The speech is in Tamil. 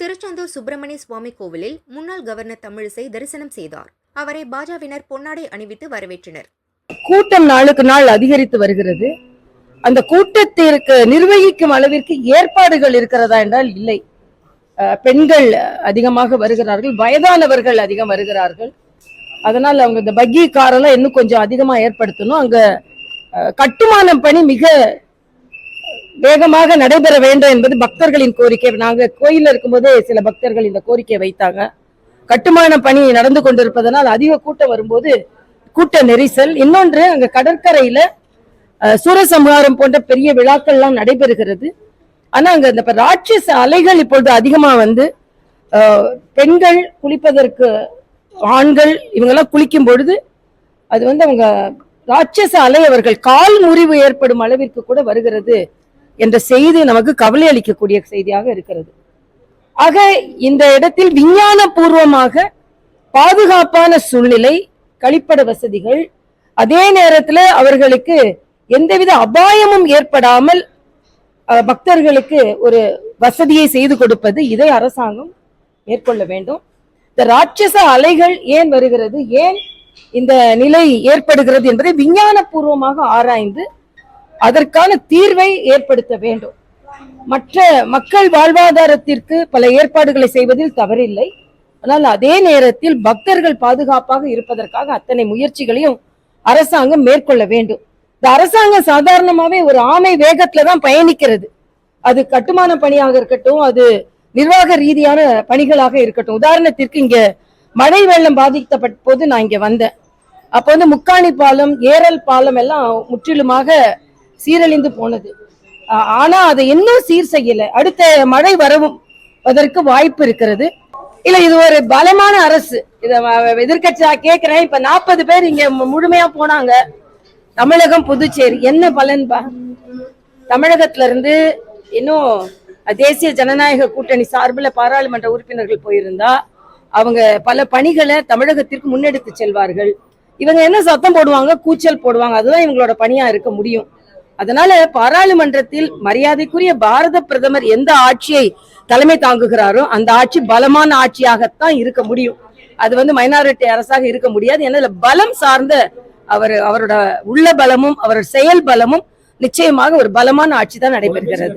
திருச்செந்தூர் சுப்பிரமணிய சுவாமி கோவிலில் முன்னாள் கவர்னர் தமிழிசை தரிசனம் செய்தார். அவரை பாஜவினர் பொன்னாடை அணிவித்து வரவேற்றனர். கூட்டம் நாளுக்கு நாள் அதிகரித்து வருகிறது. அந்த கூட்டத்திற்கு நிர்வகிக்கும் அளவிற்கு ஏற்பாடுகள் இருக்கிறதா என்றால் இல்லை. பெண்கள் அதிகமாக வருகிறார்கள் வயதானவர்கள் அதிகம் வருகிறார்கள். அதனால் அவங்க இந்த பக்கி காரெல்லாம் இன்னும் கொஞ்சம் அதிகமாக ஏற்படுத்தணும். அங்கே கட்டுமானம் பணி மிக வேகமாக நடைபெற வேண்டும் என்பது பக்தர்களின் கோரிக்கை. நாங்கள் கோயிலில் இருக்கும்போதே சில பக்தர்கள் இந்த கோரிக்கை வைத்தாங்க. கட்டுமான பணி நடந்து கொண்டிருப்பதனால் அதிக கூட்டம் வரும்போது கூட்ட நெரிசல். இன்னொன்று அங்கே கடற்கரையில் சூரசம்ஹாரம் போன்ற பெரிய விழாக்கள்லாம் நடைபெறுகிறது. ஆனால் அங்கே இந்த ராட்சச அலைகள் இப்பொழுது அதிகமாக வந்து பெண்கள் குளிப்பதற்கு ஆண்கள் இவங்கெல்லாம் குளிக்கும் பொழுது அது வந்து அவங்க ராட்சச அலை அவர்கள் கால் முறிவு ஏற்படும் அளவிற்கு கூட வருகிறது. என்ற செய்தி நமக்கு கவலை அளிக்கக்கூடிய செய்தியாக இருக்கிறது. ஆக இந்த இடத்தில் விஞ்ஞான பூர்வமாக பாதுகாப்பான சூழ்நிலை கழிப்பட வசதிகள் அதே நேரத்தில் அவர்களுக்கு எந்தவித அபாயமும் ஏற்படாமல் பக்தர்களுக்கு ஒரு வசதியை செய்து கொடுப்பது இதை அரசாங்கம் மேற்கொள்ள வேண்டும். இந்த ராட்சச அலைகள் ஏன் வருகிறது? ஏன் இந்த நிலை ஏற்படுகிறது என்பதை விஞ்ஞான பூர்வமாக ஆராய்ந்து அதற்கான தீர்வை ஏற்படுத்த வேண்டும். மற்ற மக்கள் வாழ்வாதாரத்திற்கு பல ஏற்பாடுகளை செய்வதில் தவறில்லை. ஆனால் அதே நேரத்தில் பக்தர்கள் பாதுகாப்பாக இருப்பதற்காக அத்தனை முயற்சிகளையும் அரசாங்கம் மேற்கொள்ள வேண்டும். இந்த அரசாங்கம் சாதாரணமாவே ஒரு ஆமை வேகத்துல தான் பயணிக்கிறது. அது கட்டுமான பணியாக இருக்கட்டும் அது நிர்வாக ரீதியான பணிகளாக இருக்கட்டும். உதாரணத்திற்கு இங்க மழை வெள்ளம் பாதிக்கப்பட்ட போது நான் இங்க வந்தேன். அப்போ வந்து முக்காணி பாலம் ஏரல் பாலம் எல்லாம் முற்றிலுமாக சீரழிந்து போனது. ஆனா அதை இன்னும் சீர் செய்யல. அடுத்த மழை வரவும் அதற்கு வாய்ப்பு இருக்கிறது. இல்ல இது ஒரு பலமான அரசு. இத எதிர்கட்சியா எதிர்க்கட்சியா கேக்குறேன் இப்ப நாற்பது பேர் இங்க முழுமையா போனாங்க. தமிழகம் புதுச்சேரி. என்ன பலன் பா? தமிழகத்துல இருந்து இன்னும் தேசிய ஜனநாயக கூட்டணி சார்பில் பாராளுமன்ற உறுப்பினர்கள் போயிருந்தா அவங்க பல பணிகளை தமிழகத்திற்கு முன்னெடுத்து செல்வார்கள். இவங்க என்ன சத்தம் போடுவாங்க? கூச்சல் போடுவாங்க. அதுதான் இவங்களோட பணியா இருக்க முடியும். அதனால பாராளுமன்றத்தில் மரியாதைக்குரிய பாரத பிரதமர் எந்த ஆட்சியை தலைமை தாங்குகிறாரோ அந்த ஆட்சி பலமான ஆட்சியாகத்தான் இருக்க முடியும். அது வந்து மைனாரிட்டி அரசாக இருக்க முடியாது. ஏன்னா பலம் சார்ந்த அவர் அவரோட உள்ள பலமும் அவரோட செயல் பலமும் நிச்சயமாக ஒரு பலமான ஆட்சி தான் நடைபெறுகிறது.